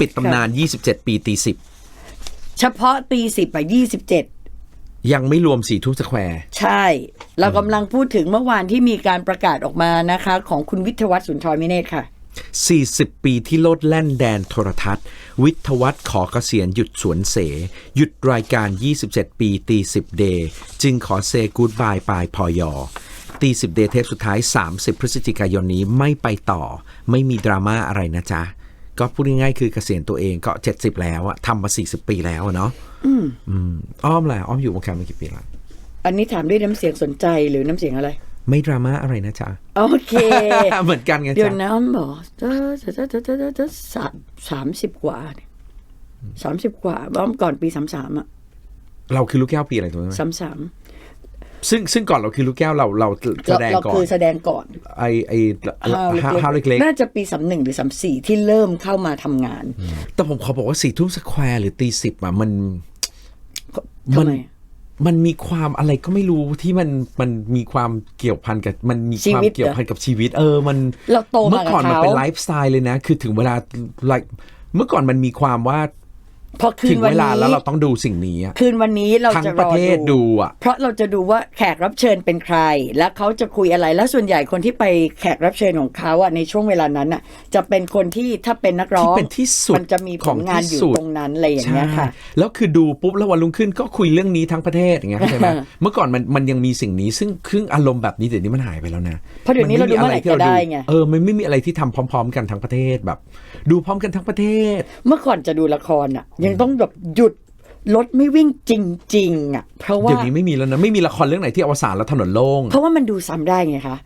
ปิดตำนาน 27 ปีตีสิบเฉพาะตีสิบไปยี่สิบเจ็ดยังไม่รวมสี่ทุ่มสแควร์ ใช่ เรากำลังพูดถึงเมื่อวานที่มีการประกาศออกมานะคะ ของคุณวิทยวัฒน์สุนทรมิเนตรค่ะ 40 ปีที่โลดแล่นแดนโทรทัศน์ วิทยวัฒน์ขอเกษียณหยุดสวนเส หยุดรายการ 27 ปีตี10 เดย์จึงขอเซกูดบายปลายพอยอตี10 เดย์เทปสุดท้าย 30 พฤศจิกายนนี้ไม่ไปต่อ ไม่มีดราม่าอะไรนะจ๊ะ ก็พูดง่ายๆคือเกษียณตัวเองก็70แล้วอะทำมา40ปีแล้วอะเนาะอืมอ้อมแหละอ้อมอยู่วงการมากี่ปีละอันนี้ถามด้วยน้ำเสียงสนใจหรือน้ำเสียงอะไร ไม่ดราม่าอะไรนะจ๊ะโอเค เหมือนกันไงเดี๋ยวจ๊ะน้ำบอกเจะจะจะจะจะจะสามสามสิบกว่าสามสิบกว่าบ้อมก่อนปีสามสามอะเราคือลูกแก้วปีอะไรถูกไหมสามสาม ซึ่งซึ่งก่อนเราคือลูกแก้วเราเราแสดงเราก่อนคือแสดงก่อนไอไอห้าวเล็กน่าจะปีสามหนึ่งหรือสามสี่ที่เริ่มเข้ามาทำงานๆแต่ผมขอบอกว่าสี่ทุ่มสแควร์หรือตีสิบอะมันทำมันไมมันมีความอะไรก็ไม่รู้ที่มันมันมีความเกี่ยวพันกับมันมีความเกี่ยวพันกับชีวิต เออมันเราโตมาเมื่อก่อนกับมันเขาเป็นไลฟ์สไตล์เลยนะ คือถึงเวลา like เมื่อก่อนมันมีความว่า พอคืถึนงวันเวลานี้แล้วเราต้องดูสิ่งนี้อะคืนวันนี้เราทั้งจะปรระอเทศดู อะ เพราะเราจะดูว่าแขกรับเชิญเป็นใคร และเขาจะคุยอะไรและส่วนใหญ่คนที่ไปแขกรับเชิญของเขาอะในช่วงเวลานั้นอะจะเป็นคนที่ถ้าเป็นนักร้องที่เป็นที่สุดมันจะมีผของลงานที่อยู่สุด ตรงนั้นอะไรอย่างเงี้ยค่ะใช่แล้วคือดูปุ๊บแล้ววันรุ่งขึ้นก็คุยเรื่องนี้ทั้งประเทศอย่างเงี้ยเข้าใจไหม เมื่อก่อนมันมันยังมีสิ่งนี้ซึ่งครึ่งอารมณ์แบบนี้เดี๋ยวนี้มันหายไปแล้วนะเพราะเดี๋ยวนี้เราดูเมื่อไหร่ที่ก็ได้ไง เออมันไม่มีอะไรที่ทำพร้อม ๆ กันทั้งประเทศแบบ ดูพร้อมกันทั้งประเทศ เมื่อก่อนจะดูละครอะยังต้องแบบหยุดรถไม่วิ่งจริง ๆอะเพราะว่าเดี๋ยวนี้ไม่มีแล้วนะไม่มีละครเรื่องไหนที่อวสานแล้วถนนโล่งเพราะว่ามันดูซ้ำได้ไงคะ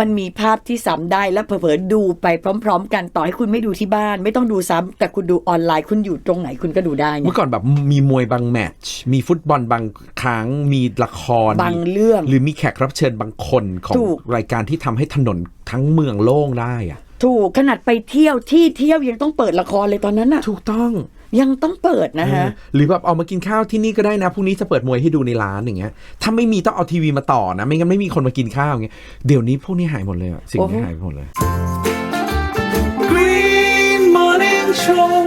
มันมีภาพที่ซ้ำได้แล้วเผลอๆดูไปพร้อม ๆ กันต่อให้คุณไม่ดูที่บ้าน ไม่ต้องดูซ้ำแต่คุณดูออนไลน์คุณอยู่ตรงไหนคุณก็ดูได้ไงเมื่อก่อนแบบมีมวยบางแมตช์มีฟุตบอลบางครั้งมีละครบางเรื่อง หรือมีแขกรับเชิญบางคนของถูกรายการที่ทำให้ถนนทั้งเมืองโล่งได้อะถูกขนาดไปเที่ยวที่เที่ยวยังต้องเปิดละครเลยตอนนั้นอะถูกต้อง ยังต้องเปิดนะฮะเออหรือแบบเอามากินข้าวที่นี่ก็ได้นะพรุ่งนี้จะเปิดมวยให้ดูในร้านอย่างเงี้ยถ้าไม่มีต้องเอาทีวีมาต่อนะ ไม่งั้นไม่มีคนมากินข้าวอย่างเงี้ยเดี๋ยวนี้พวกนี้หายหมดเลยอะสิ่งนี้โอ้โหหายไปหมดเลย Green Morning Show